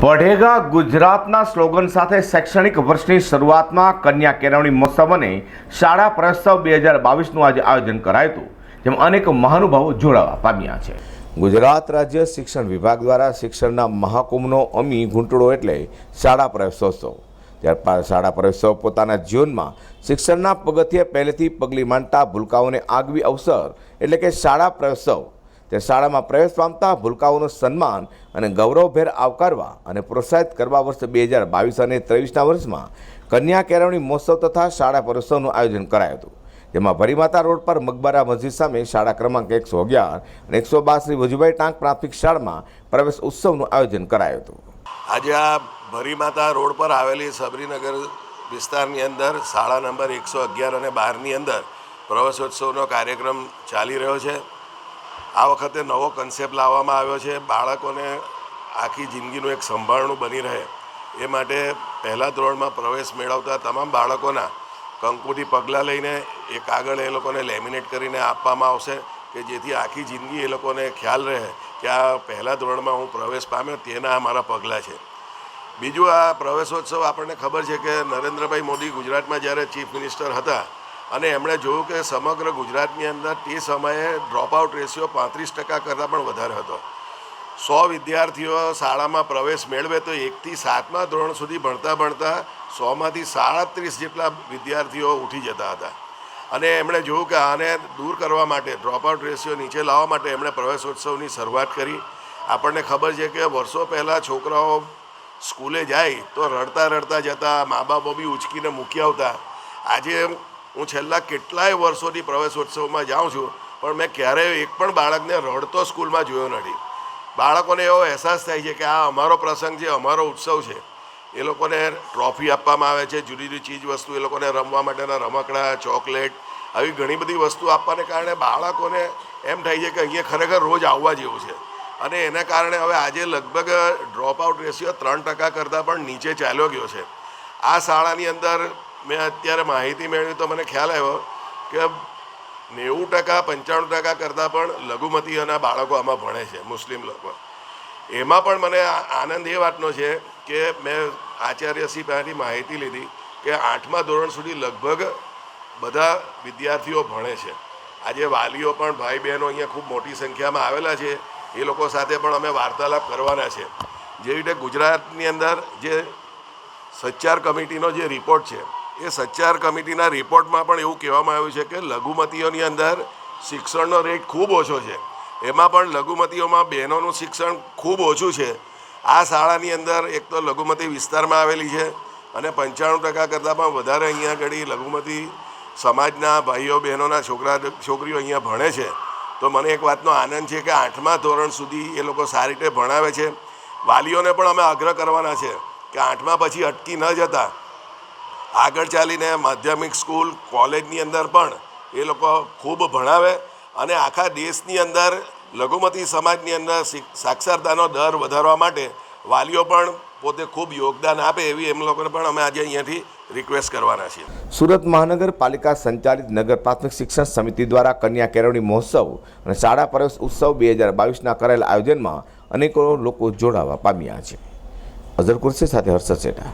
પઢેગા ગુજરાતના સ્લોગન સાથે શૈક્ષણિક વર્ષની શરૂઆતમાં કન્યા કેળવણી મહોત્સવ અને શાળા પ્રસ્તાવ બે હજાર બાવીસનું આજે આયોજન કરાયું હતું, જેમાં અનેક મહાનુભાવો જોડાવા પામ્યા છે. ગુજરાત રાજ્ય શિક્ષણ વિભાગ દ્વારા શિક્ષણના મહાકુંભનો અમી ઘૂંટડો એટલે શાળા પ્રવેશોત્સવ. ત્યારબાદ શાળા પ્રવેશોત્સવ પોતાના જીવનમાં શિક્ષણના પગથિયે પહેલેથી પગલી માંડતા ભૂલકાઓને આગવી અવસર એટલે કે શાળા પ્રવેશોત્સવ તે શાળામાં પ્રવેશ પામતા ભૂલકાઓનું સન્માન અને ગૌરવભેર આવકારવા અને પ્રોત્સાહિત કરવા વર્ષ બે હજાર બાવીસ અને ત્રેવીસના વર્ષમાં કન્યા કેળવણી મહોત્સવ તથા શાળા પરોત્સવનું આયોજન કરાયું હતું. જેમાં ભરીમાતા રોડ પર મકબરા મસ્જિદ સામે શાળા ક્રમાંક એકસો અગિયાર અને એકસો બાર શ્રી વજુભાઈ ટાંક પ્રાથમિક શાળામાં પ્રવેશ ઉત્સવનું આયોજન કરાયું હતું. આજે આ ભરીમાતા રોડ પર આવેલી સબરીનગર વિસ્તારની અંદર શાળા નંબર એકસો અગિયાર અને બારની અંદર પ્રવેશોત્સવનો કાર્યક્રમ ચાલી રહ્યો છે. આ વખતે નવો કન્સેપ્ટ લાવવામાં આવ્યો છે. બાળકોને આખી જિંદગીનું એક સંભાળણું બની રહે. એ માટે પહેલા ધોરણમાં પ્રવેશ મેળવતા તમામ બાળકોના કંકુથી પગલાં લઈને એ કાગળ એ લોકોને લેમિનેટ કરીને આપવામાં આવશે કે જેથી આખી જિંદગી એ લોકોને ખ્યાલ રહે કે આ પહેલા ધોરણમાં હું પ્રવેશ પામ્યો, તેના મારા પગલાં છે. બીજું આ પ્રવેશોત્સવ આપણને ખબર છે કે નરેન્દ્રભાઈ મોદી ગુજરાતમાં જ્યારે ચીફ મિનિસ્ટર હતા અને એમણે જોયું કે સમગ્ર ગુજરાતની અંદર તે સમયે ડ્રોપઆઉટ રેશિયો પાંત્રીસ ટકા કરતાં પણ વધારે હતો. સો વિદ્યાર્થીઓ શાળામાં પ્રવેશ મેળવે તો એકથી સાતમા ધોરણ સુધી ભણતા ભણતા સોમાંથી સાડત્રીસ જેટલા વિદ્યાર્થીઓ ઉઠી જતા હતા. અને એમણે જોયું કે આને દૂર કરવા માટે ડ્રોપઆઉટ રેશિયો નીચે લાવવા માટે એમણે પ્રવેશોત્સવની શરૂઆત કરી. આપણને ખબર છે કે વર્ષો પહેલાં છોકરાઓ સ્કૂલે જાય તો રડતા રડતા જતા મા બાપો બી ઉચકીને મૂકી આવતા. આજે હું છેલ્લા કેટલાય વર્ષોથી પ્રવેશોત્સવમાં જાઉં છું, પણ મેં ક્યારેય એક પણ બાળકને રડતો સ્કૂલમાં જોયો નથી. બાળકોને એવો અહેસાસ થાય છે કે આ અમારો પ્રસંગ છે, અમારો ઉત્સવ છે. એ લોકોને ટ્રોફી આપવામાં આવે છે, જુદી જુદી ચીજ વસ્તુ એ લોકોને રમવા માટેના રમકડા, ચોકલેટ, આવી ઘણી બધી વસ્તુ આપવાને કારણે બાળકોને એમ થાય છે કે અહીંયા ખરેખર રોજ આવવા જેવું છે. અને એના કારણે હવે આજે લગભગ ડ્રોપ આઉટ રેશિયો ત્રણ ટકા કરતાં પણ નીચે ચાલ્યો ગયો છે. આ શાળાની અંદર મેં અત્યારે માહિતી મેળવી તો મને ખ્યાલ આવ્યો કે નેવું ટકા, પંચાણું ટકા કરતાં પણ લઘુમતીઓના બાળકો આમાં ભણે છે, મુસ્લિમ લોકો. એમાં પણ મને આનંદ એ વાતનો છે કે મેં આચાર્યશ્રી પાસેથી માહિતી લીધી કે આઠમા ધોરણ સુધી લગભગ બધા વિદ્યાર્થીઓ ભણે છે. આજે વાલીઓ પણ ભાઈ બહેનો અહીંયા ખૂબ મોટી સંખ્યામાં આવેલા છે. એ લોકો સાથે પણ અમે વાર્તાલાપ કરવાના છે. જેવી રીતે ગુજરાતની અંદર જે સચ્ચાર કમિટીનો જે રિપોર્ટ છે એ સચ્ચાર કમિટીના રિપોર્ટમાં પણ એવું કહેવામાં આવ્યું છે કે લઘુમતીઓની અંદર શિક્ષણનો રેટ ખૂબ ઓછો છે. એમાં પણ લઘુમતીઓમાં બહેનોનું શિક્ષણ ખૂબ ઓછું છે. આ શાળાની અંદર એક તો લઘુમતી વિસ્તારમાં આવેલી છે અને પંચાણું ટકા કરતાં પણ વધારે અહીંયા આગળ લઘુમતી સમાજના ભાઈઓ, બહેનોના છોકરા, છોકરીઓ અહીંયા ભણે છે. તો મને એક વાતનો આનંદ છે કે આઠમા ધોરણ સુધી એ લોકો સારી રીતે ભણાવે છે. વાલીઓને પણ અમે આગ્રહ કરવાના છે કે આઠમા પછી અટકી ન જતા. આગળ ચાલીને માધ્યમિક સ્કૂલ, કોલેજની અંદર પણ એ લોકો ખૂબ ભણાવે અને આખા દેશની અંદર, લઘુમતી સમાજની અંદર સાક્ષરતાનો દર વધારવા માટે વાલીઓ પણ પોતે ખૂબ યોગદાન આપે એવી એમ લોકોને પણ અમે આજે અહીંયાથી રિક્વેસ્ટ કરવાના છીએ. સુરત મહાનગરપાલિકા સંચાલિત નગર પ્રાથમિક શિક્ષણ સમિતિ દ્વારા કન્યા કેળવણી મહોત્સવ અને શાળા પ્રવેશ ઉત્સવ બે હજાર બાવીસના કરેલ આયોજનમાં અનેકો લોકો જોડાવા પામ્યા છે. અઝર કુર્સી સાથે હર્ષદ શેઠા